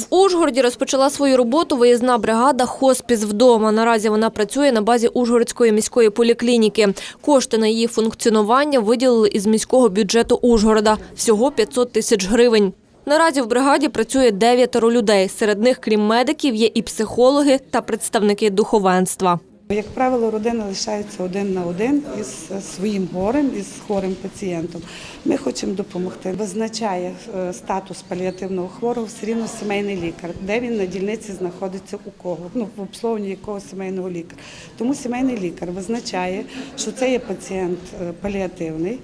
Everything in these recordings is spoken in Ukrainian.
В Ужгороді розпочала свою роботу виїзна бригада «Хоспіс вдома». Наразі вона працює на базі Ужгородської міської поліклініки. Кошти на її функціонування виділили із міського бюджету Ужгорода – всього 500 тисяч гривень. Наразі в бригаді працює дев'ятеро людей. Серед них, крім медиків, є і психологи та представники духовенства. Як правило, родина лишається один на один із е, своїм горем, із хворим пацієнтом. Ми хочемо допомогти. Визначає е, статус паліативного хворого все рівно сімейний лікар, де він на дільниці знаходиться у кого, ну в обслуговуванні якого сімейного лікаря. Тому сімейний лікар визначає, що це є пацієнт е, паліативний,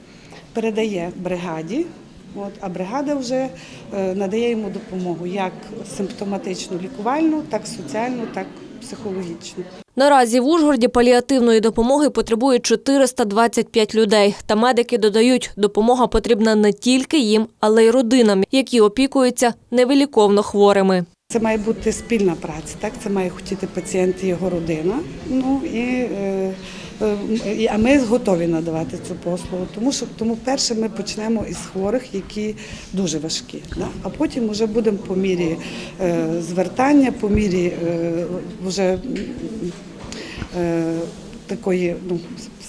передає бригаді. От, а бригада вже надає йому допомогу як симптоматичну лікувальну, так соціальну, так психологічну. Наразі в Ужгороді паліативної допомоги потребує 425 людей. Та медики додають, допомога потрібна не тільки їм, але й родинам, які опікуються невиліковно хворими. Це має бути спільна праця, так це має хотіти пацієнт і його родина. Ну і е, а ми готові надавати цю послугу. Тому що тому перше ми почнемо із хворих, які дуже важкі. Да? А потім вже будемо по мірі е, звертання, по мірі е, вже е, такої ну,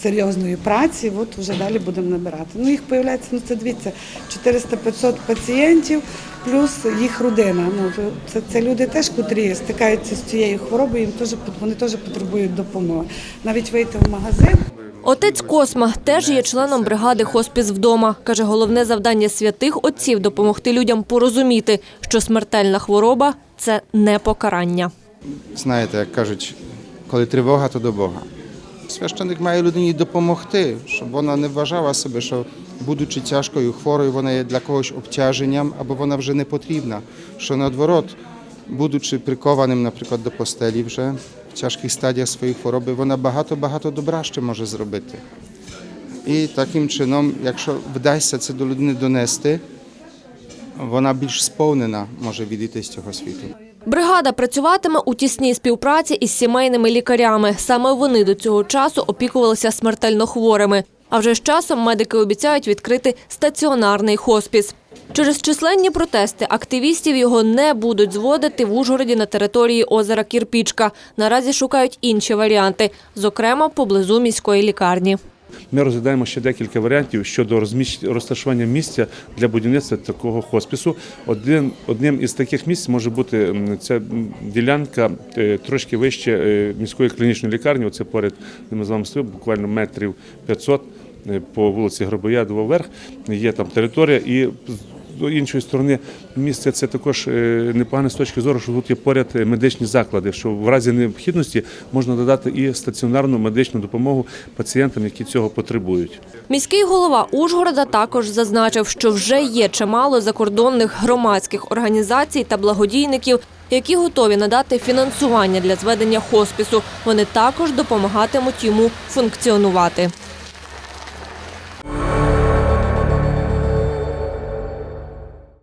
серйозної праці, от вже далі будемо набирати. Ну їх появляється, ну це дивіться, 400-500 пацієнтів, плюс їх родина. Ну це, це люди теж, котрі стикаються з цією хворобою, їм теж вони теж потребують допомоги. Навіть вийти в магазин. Отець Косма теж є членом бригади «Хоспіс вдома». Каже, головне завдання святих отців – допомогти людям порозуміти, що смертельна хвороба – це не покарання. Знаєте, як кажуть, коли тривога, то до Бога. Священик має людині допомогти, щоб вона не вважала себе, що будучи тяжкою хворою, вона є для когось обтяженням або вона вже не потрібна. Що наодворот, будучи прикованим, наприклад, до постелі вже в тяжких стадіях своєї хвороби, вона багато-багато добра ще може зробити. І таким чином, якщо вдасться це до людини донести, вона більш сповнена може відійти з цього світу. Бригада працюватиме у тісній співпраці із сімейними лікарями. Саме вони до цього часу опікувалися смертельно хворими. А вже з часом медики обіцяють відкрити стаціонарний хоспіс. Через численні протести активістів його не будуть зводити в Ужгороді на території озера Кірпічка. Наразі шукають інші варіанти, зокрема поблизу міської лікарні. Ми розглядаємо ще декілька варіантів щодо розташування місця для будівництва такого хоспісу. Один, одним із таких місць може бути ця ділянка е, трошки вище е, міської клінічної лікарні. Оце поряд, ми з вами стоїмо, буквально метрів 500 е, по вулиці Гробоядова вверх. Є там територія і з іншої сторони місце це також е, непогане з точки зору, що тут є поряд е, медичні заклади, що в разі необхідності можна додати і стаціонарну медичну допомогу пацієнтам, які цього потребують. Міський голова Ужгорода також зазначив, що вже є чимало закордонних громадських організацій та благодійників, які готові надати фінансування для зведення хоспісу. Вони також допомагатимуть йому функціонувати.